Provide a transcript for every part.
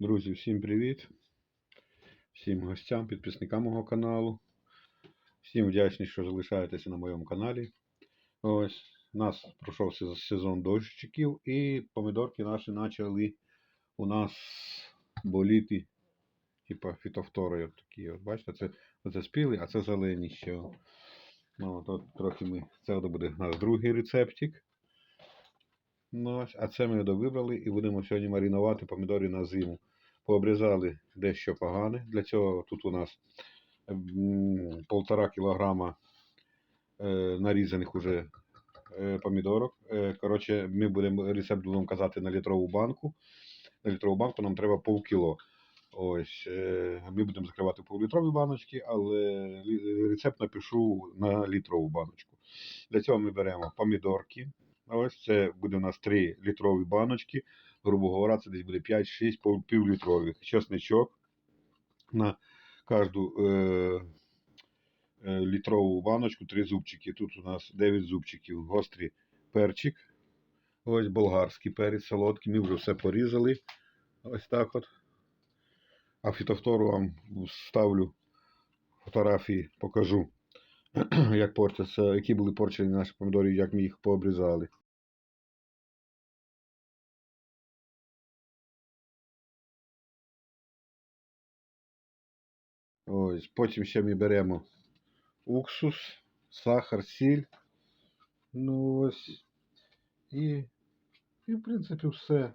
Друзі, всім привіт! Всім гостям, підписникам мого каналу. Всім вдячний, що залишаєтеся на моєму каналі. Ось, у нас пройшов сезон дощиків і помідорки наші почали у нас боліти, типа фітофтори такі. От, бачите, це, це спілий, а це зелені ще. Ну, от, трохи ми, це от буде наш другий рецептик. Ну, а це ми вибрали і будемо сьогодні маринувати помідори на зиму. Пообрізали дещо погане. Для цього тут у нас м, полтора кілограма е, нарізаних уже е, помідорок. Е, коротше, ми будемо рецепт будемо казати на літрову банку. На літрову банку нам треба полкіло. Ось, е, ми будемо закривати півлітрові баночки, але рецепт напишу на літрову баночку. Для цього ми беремо помідорки. Ось це буде у нас 3 літрові баночки. Грубо говоря, це десь буде 5-6 півлітрових. Чесничок на кожну е, е, літрову баночку 3 зубчики. Тут у нас 9 зубчиків. Гострий перчик. Ось болгарський перець солодкий. Ми вже все порізали. Ось так от. А фітофтору вам ставлю фотографії, покажу, як портяться, які були порчені наші помідори, як ми їх пообрізали. Ось, потім ще ми беремо уксус, сахар, сіль. Ну ось. І, і в принципі все.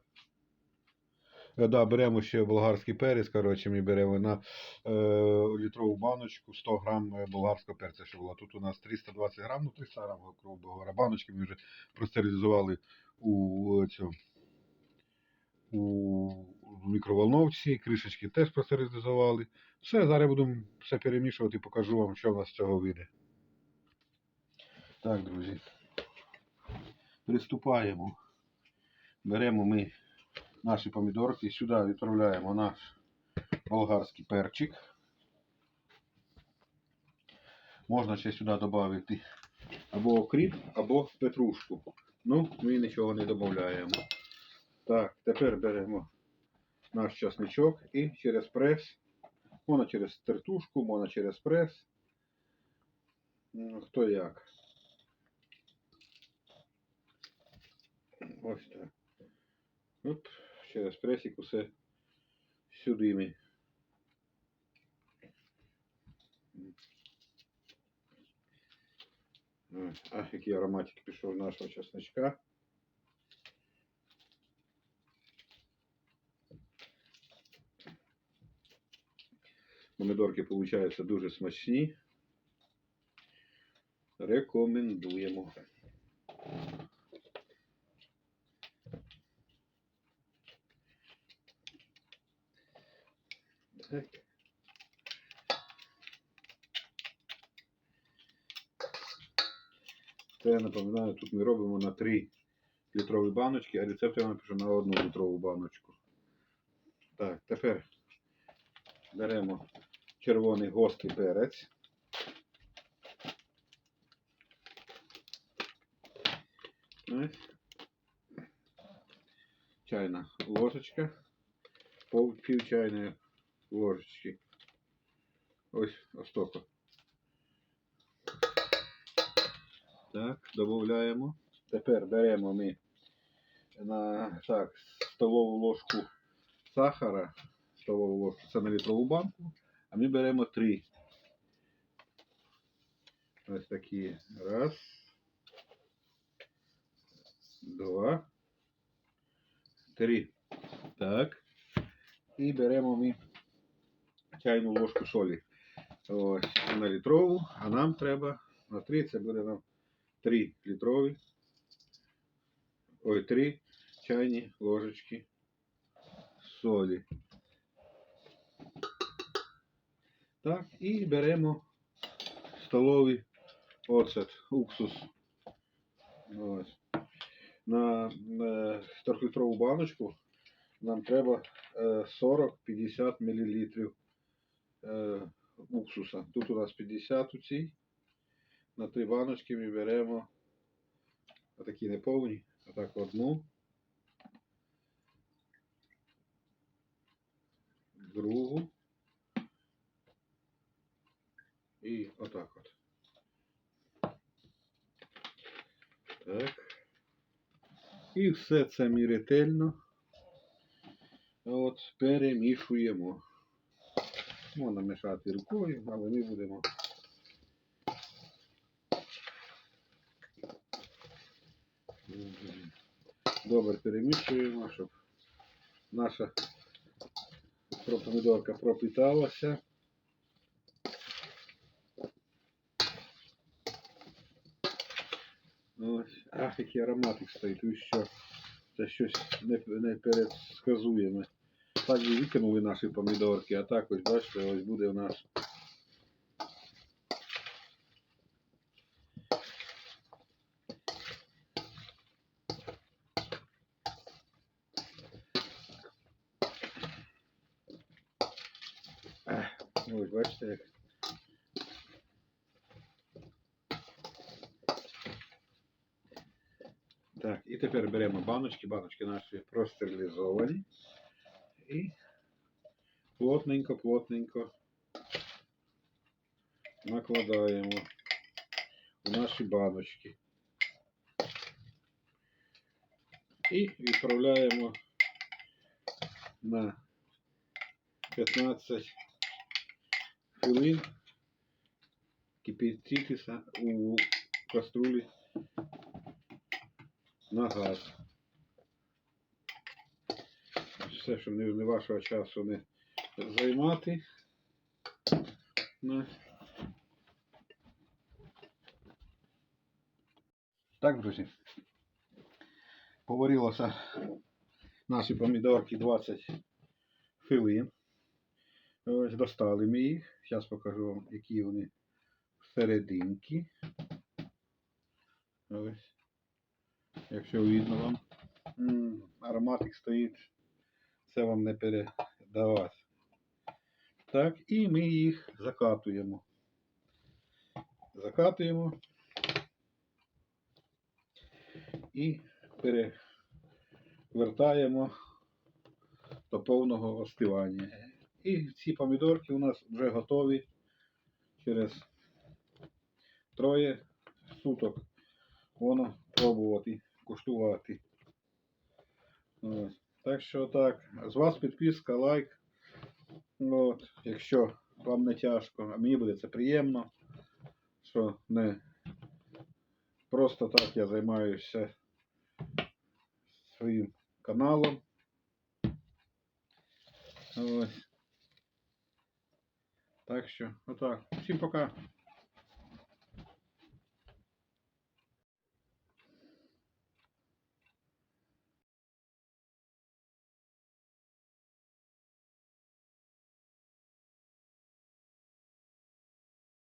Е, Да, беремо ще болгарський перець, коротше, ми беремо на е, літрову баночку 100 грам е, болгарського перця, що було. Тут у нас 320 грам, ну 300 грам, грубо говоря, баночки ми вже простерилізували у, цю, у мікроволновці, кришечки теж простерилізували. Все, зараз будемо все перемішувати і покажу вам, що в нас з цього вийде. Так, друзі. Приступаємо. Беремо ми наші помідорки, сюди відправляємо наш болгарський перчик. Можна ще сюди додати або окріп, або петрушку. Ну, ми нічого не додаємо. Так, тепер беремо наш часничок і через прес. Можна через тертушку, можна через прес. Хто як. Ось так. Оп, через пресік усе сюди ми. Ось, А, який ароматик пішов нашого чесночка. Помідорки получаються дуже смачні. Рекомендуємо. Це я напоминаю, тут ми робимо на 3 літрові баночки, а рецепт я напишу на 1 літрову баночку. Так, тепер беремо червоний гострий перець. Ось. Чайна ложечка. Пів чайної ложечки. Ось остолько. Так, додаємо. Тепер беремо ми на так, столову ложку сахара, столову ложку, це на літрову банку, а ми беремо три. Ось такі. Раз. Два. Три. Так. І беремо ми чайну ложку солі. Ось на літрову, а нам треба на 3, це буде нам 3 літрові. Ой, 3 чайні ложечки солі. Так, і беремо столовий оцет, уксус. Ось. На, на 4-літрову баночку нам треба е, 40-50 мл е, уксуса. Тут у нас 50 у цій. На три баночки ми беремо отакі неповні, отак одну. другу. І отак от. Так. І все це ми ретельно от, перемішуємо. Можна мішати рукою, але ми будемо. Добре перемішуємо, щоб наша про- помідорка пропиталася. Ось. Ах, який ароматик стоїть. Ви що? Це щось не, не передсказуєме. Так би викинули наші помідорки, а так ось бачите, ось буде у нас. Ось бачите, як. Так, і тепер беремо баночки, баночки наші простерилізовані. І плотненько, плотненько накладаємо в наші баночки. І відправляємо на 15 хвилин кипятитися у каструлі На газ. Все, щоб не, не вашого часу не займати. Ну. Так, друзі. Поварилося наші помідорки 20 хвилин. Ось достали ми їх. Зараз покажу вам, які вони всерединки. Ось. Якщо видно вам. М, Ароматик стоїть. Це вам не передавати. Так, і ми їх закатуємо. Закатуємо і перевертаємо до повного остивання. І ці помідорки у нас вже готові через троє суток. Воно пробувати, куштувати. Ось. Так що так, з вас підписка, лайк. От, якщо вам не тяжко, а мені буде це приємно, що не просто так я займаюся своїм каналом. Ось. Так що, отак. Всім пока.